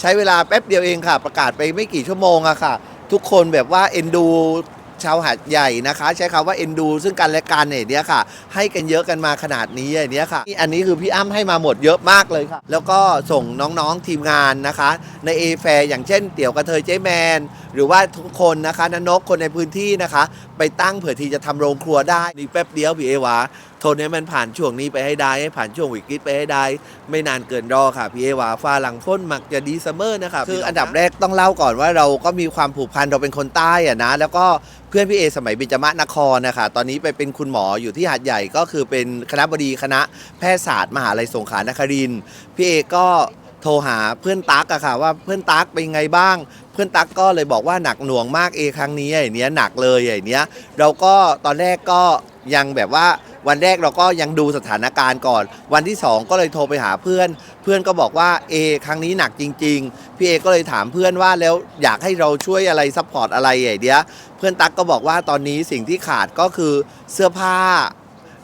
ใช้เวลาแป๊บเดียวเองค่ะ ประกาศไปไม่กี่ชั่วโมงอะค่ะ ทุกคนแบบว่าเอ็นดูชาวหาดใหญ่นะคะ ใช้คำว่าเอ็นดู ซึ่งกันและกันเนี่ยเนี้ยค่ะ ให้กันเยอะกันมาขนาดนี้อย่างเนี้ยค่ะอันนี้คือพี่อ้ำให้มาหมดเยอะมากเลยค่ะ แล้วก็ส่งน้องๆทีมงานนะคะ ในเอแฟอย่างเช่น เตี๋ยวกระเทยเจ๊แมน รือว่าทุกคนนะคะนนกคนในพื้นที่นะคะ ไปตั้งเผื่อที่จะทำโรงครัวได้นี่แป๊บเดียวพี่เอวาโทนให้มันผ่านช่วงนี้ไปให้ได้ให้ผ่านช่วงวิกฤตไปให้ได้ ไม่นานเกินรอค่ะพี่เอวาฟ้าหลังพ้นมักจะดีเสมอนะคะคืออันดับแรกต้องเล่าก่อนว่าเราก็มีความผูกพันเราเป็นคนใต้อะนะ แล้วก็เพื่อนพี่เอสมัยเบญจมนครนะคะตอนนี้ไปเป็นคุณหมออยู่ที่หาดใหญ่ก็คือเป็นคณะบดีคณะแพทยศาสตร์ มหาลัยสงขลานครินทร์พี่เอก็โทรหาเพื่อนตั๊กอะค่ะว่าเพื่อนตั๊กเป็นไงบ้างเพื่อนตั๊กก็เลยบอกว่าหนักหน่วงมากเอครั้งนี้อย่างเนี้ยหนักเลยอย่างเนี้ยเราก็ตอนแรกก็ยังแบบว่าวันแรกเราก็ยังดูสถานการณ์ก่อน วันที่ 2 ก็เลยโทรไปหาเพื่อน เพื่อนก็บอกว่าเอครั้งนี้หนักจริง ๆ พี่เอก็เลยถามเพื่อนว่าแล้วอยากให้เราช่วยอะไรซัพพอร์ตอะไรอย่างเนี้ยเพื่อนตั๊กก็บอกว่าตอนนี้สิ่งที่ขาดก็คือเสื้อผ้า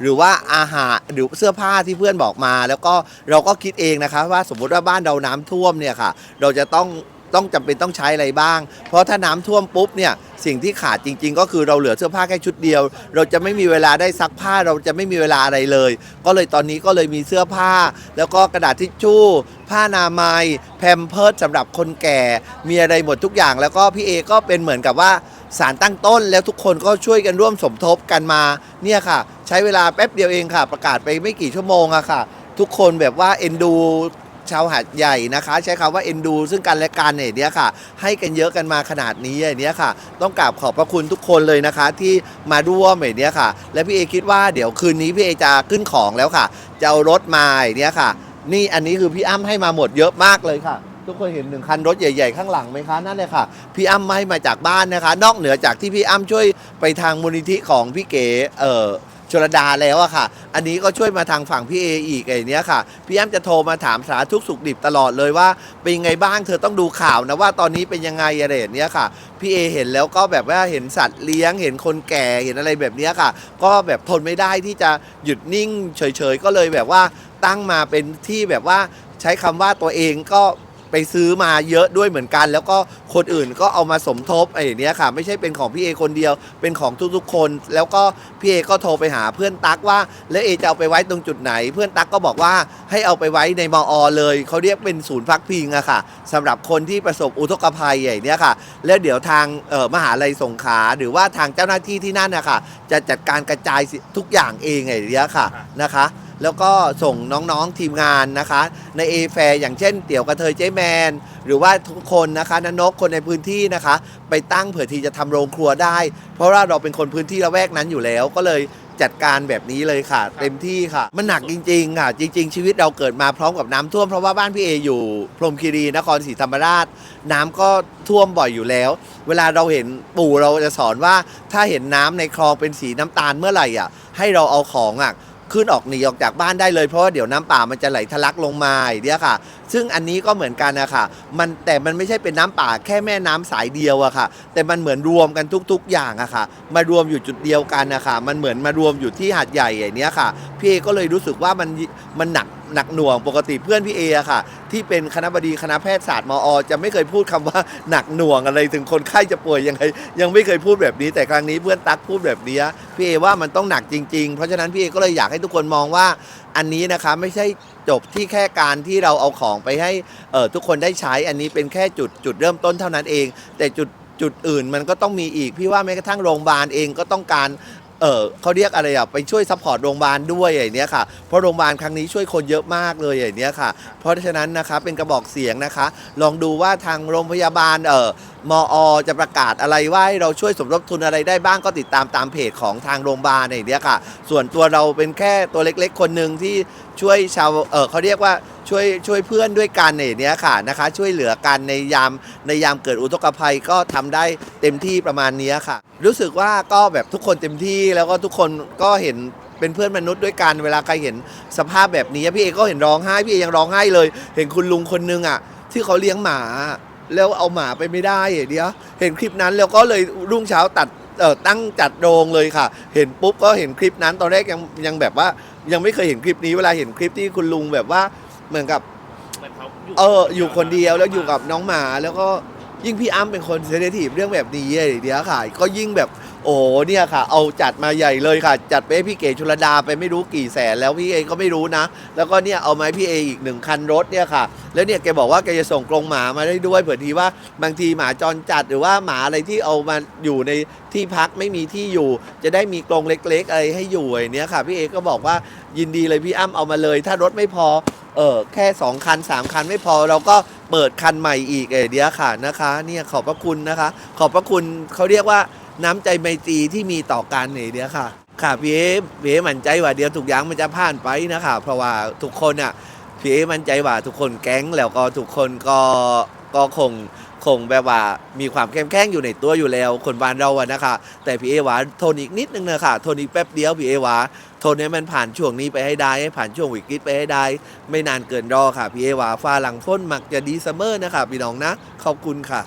หรือว่าอาหารหรือเสื้อผ้าที่เพื่อนบอกมา แล้วก็เราก็คิดเองนะคะว่าสมมุติว่าบ้านเราน้ำท่วมเนี่ยค่ะ เราจะต้อง ต้องจำเป็นต้องใช้อะไรบ้าง เพราะถ้าน้ำท่วมปุ๊บเนี่ยสิ่งที่ขาดจริง ๆ ก็คือเราเหลือเสื้อผ้าแค่ชุดเดียว เราจะไม่มีเวลาได้ซักผ้าเราจะไม่มีเวลาอะไรเลย ก็เลยตอนนี้ก็เลยมีเสื้อผ้า แล้วก็กระดาษทิชชู่ ผ้านามัยแพมเพิร์ดสำหรับคนแก่ มีอะไรหมดทุกอย่าง แล้วก็พี่เอก็เป็นเหมือนกับว่าสารตั้งต้นแล้วทุกคนก็ช่วยกันร่วมสมทบกันมาเนี่ยค่ะ ใช้เวลาแป๊บเดียวเองค่ะ ประกาศไปไม่กี่ชั่วโมงอะค่ะ ทุกคนแบบว่าเอ็นดู ชาวหาดใหญ่นะคะ ใช้คำว่าเอ็นดู ซึ่งกันและกันเนี่ยเนี้ยค่ะ ให้กันเยอะกันมาขนาดนี้อย่างเนี้ยค่ะ ต้องกราบขอบพระคุณทุกคนเลยนะคะ ที่มาร่วมอย่างเนี้ยค่ะ และพี่เอคิดว่าเดี๋ยวคืนนี้พี่เอจะขึ้นของแล้วค่ะจะเอารถมาอย่างเนี้ยค่ะ นี่อันนี้คือพี่อ้ำให้มาหมดเยอะมากเลยค่ะทุกคนเห็นหนึ่งคันรถใหญ่ๆ ข้างหลังไหมคะนั่นเลยค่ะ พี่อ้ำให้มาจากบ้านนะคะ นอกเหนือจากที่พี่อ้ำช่วยไปทางมูลนิธิของพี่เก๋เอ่อ ชลดาแล้วอะค่ะ อันนี้ก็ช่วยมาทางฝั่งพี่เออีกไอ้เนี้ยค่ะ พี่แอ้ำจะโทรมาถามสารทุกข์สุขดิบตลอดเลยว่า เป็นยังไงบ้างเธอต้องดูข่าวนะว่าตอนนี้เป็นยังไงอะไรอย่างเนี้ยค่ะ พี่เอเห็นแล้วก็แบบว่าเห็นสัตว์เลี้ยง เห็นคนแก่เห็นอะไรแบบเนี้ยค่ะ ก็แบบทนไม่ได้ที่จะหยุดนิ่งเฉยๆ ก็เลยแบบว่าตั้งมาเป็นที่แบบว่าใช้คำว่าตัวเองก็ ไปซื้อมาเยอะด้วยเหมือนกัน แล้วก็คนอื่นก็เอามาสมทบไอ้เนี้ยค่ะ ไม่ใช่เป็นของพี่เอคนเดียว เป็นของทุกๆคน แล้วก็พี่เอก็โทรไปหาเพื่อนตั๊กว่า แล้วเอจะเอาไปไว้ตรงจุดไหน เพื่อนตั๊กก็บอกว่าให้เอาไปไว้ในมอเลยเขาเรียกเป็นศูนย์พักพิงอะค่ะสำหรับคนที่ประสบอุทกภัยไอ้เนี้ยค่ะ แล้วเดี๋ยวทางเอ่อมหาลัยสงขลาหรือว่าทางเจ้าหน้าที่ที่นั่นนะคะจะจัดการกระจายทุกอย่างเองไอ้เนี้ยค่ะนะคะ แล้วก็ส่งน้องๆทีมงานนะคะ ในเอแฟอย่างเช่นเตี่ยวกระเทยเจ๊แมน หรือว่าทุกคนนะคะนนกคนในพื้นที่นะคะ ไปตั้งเผื่อที่จะทำโรงครัวได้ เพราะว่าเราเป็นคนพื้นที่ละแวกนั้นอยู่แล้วก็เลยจัดการแบบนี้เลยค่ะ เต็มที่ค่ะ มันหนักจริง ๆ ค่ะ จริง ๆ ชีวิตเราเกิดมาพร้อมกับน้ำท่วมเพราะว่าบ้านพี่เออยู่ พรหมคีรีนครศรีธรรมราช น้ำก็ท่วมบ่อยอยู่แล้ว เวลาเราเห็นปู่เราจะสอนว่าถ้าเห็นน้ำในคลองเป็นสีน้ำตาลเมื่อไหร่อะให้เราเอาของอะ ขึ้นออกหนีออกจากบ้านได้เลยเพราะว่าเดี๋ยวน้ำป่ามันจะไหลทะลักลงมาอย่างเนี้ยค่ะ ซึ่งอันนี้ก็เหมือนกันนะคะมันแต่มันไม่ใช่เป็นน้ำป่าแค่แม่น้ำสายเดียวอะค่ะ แต่มันเหมือนรวมกันทุก ๆ อย่างอะค่ะ มารวมอยู่จุดเดียวกันนะคะมันเหมือนมารวมอยู่ที่หาดใหญ่อย่างเนี้ยค่ะพี่ก็เลยรู้สึกว่ามันมันหนัก หนักหน่วงปกติเพื่อนพี่เออะค่ะ ที่เป็นคณะบดีคณะแพทยศาสตร์มอ จะไม่เคยพูดคำว่าหนักหน่วงอะไรถึงคนไข้จะป่วยยังไงยังไม่เคยพูดแบบนี้ แต่ครั้งนี้เพื่อนตั๊กพูดแบบนี้พี่เอว่ามันต้องหนักจริงๆ เพราะฉะนั้นพี่เอก็เลยอยากให้ทุกคนมองว่า อันนี้นะคะไม่ใช่จบที่แค่การที่เราเอาของไปให้เอ่อทุกคนได้ใช้อันนี้เป็นแค่จุดจุดเริ่มต้นเท่านั้นเอง แต่จุดจุดอื่นมันก็ต้องมีอีก พี่ว่าแม้กระทั่งโรงพยาบาลเองก็ต้องการ เออเขาเรียกอะไรอะไปช่วยซัพพอร์ตโรงพยาบาลด้วยอย่างเนี้ยค่ะ เพราะโรงพยาบาลครั้งนี้ช่วยคนเยอะมากเลยอย่างเนี้ยค่ะ เพราะฉะนั้นนะคะเป็นกระบอกเสียงนะคะ ลองดูว่าทางโรงพยาบาลเออ มอจะประกาศอะไรว่าให้เราช่วยสมทบทุนอะไรได้บ้างก็ติดตามตามเพจของทางโรงพยาบาลอย่างเนี้ยค่ะ ส่วนตัวเราเป็นแค่ตัวเล็กๆ คนหนึ่งที่ช่วยชาวเออเขาเรียกว่าช่วยช่วยเพื่อนด้วยกันอย่างเนี้ยค่ะนะคะ ช่วยเหลือกันในยามในยามเกิดอุทกภัยก็ทำได้เต็มที่ประมาณนี้ค่ะ รู้สึกว่าก็แบบทุกคนเต็มที่แล้วก็ทุกคนก็เห็นเป็นเพื่อนมนุษย์ด้วยกันเวลาใครเห็นสภาพแบบนี้พี่เอก็เห็นร้องไห้พี่เอยังร้องไห้เลย เห็นคุณลุงคนนึงอะที่เขาเลี้ยงหมา แล้วเอาหมาไปไม่ได้อย่างเดียวเห็นคลิปนั้นแล้วก็เลยรุ่งเช้าตัดเอ่อตั้งจัดโรงเลยค่ะ เห็นปุ๊บก็เห็นคลิปนั้นตอนแรกยังยังแบบว่ายังไม่เคยเห็นคลิปนี้เวลาเห็นคลิปที่คุณลุงแบบว่าเหมือนกับเหมือนเขาอยู่เอออยู่คนเดียวแล้วอยู่กับน้องหมาแล้วก็ยิ่งพี่อ้ำเป็นคนเซนซิทีฟเรื่องแบบนี้ไอ้เดียวค่ะ ก็ยิ่งแบบ โอ้เนี่ยค่ะ เอาจัดมาใหญ่เลยค่ะ จัดไปให้พี่เก๋ชุลดาไปไม่รู้กี่แสนแล้วพี่เอก็ไม่รู้นะ แล้วก็เนี่ยเอามาให้พี่เออีกหนึ่งคันรถเนี่ยค่ะ แล้วเนี่ยแกบอกว่าแกจะส่งกรงหมามาได้ด้วยเผื่อทีว่าบางทีหมาจรจัดหรือว่าหมาอะไรที่เอามาอยู่ในที่พักไม่มีที่อยู่ จะได้มีกรงเล็ก ๆ อะไรให้อยู่อย่างเนี้ยค่ะ พี่เอก็บอกว่ายินดีเลยพี่อ้ำเอามาเลย ถ้ารถไม่พอเออแค่ 2 คัน 3 คันไม่พอเราก็เปิดคันใหม่อีกเอเดียค่ะนะคะ เนี่ยขอบพระคุณนะคะ ขอบพระคุณเขาเรียกว่า น้ำใจไมตรีที่มีต่อกันเอเดียวค่ะ ค่ะพี่เอพี่เอมั่นใจว่าเดียวทุกอย่างมันจะผ่านไปนะคะเพราะว่าทุกคนอะพี่เอมั่นใจว่าทุกคนแก๊งแล้วก็ทุกคนก็ก็คงคงแบบว่ามีความเข้มแข็งอยู่ในตัวอยู่แล้ว คนบ้านเราอะนะคะ แต่พี่เอวาทนอีกนิดนึงนะคะทนอีกแป๊บเดียวพี่เอวาทนให้มันผ่านช่วงนี้ไปให้ได้ให้ผ่านช่วงวิกฤตไปให้ได้ ไม่นานเกินรอค่ะพี่เอวาฟ้าหลังพ้นมักจะดีเสมอนะคะพี่น้องนะขอบคุณค่ะ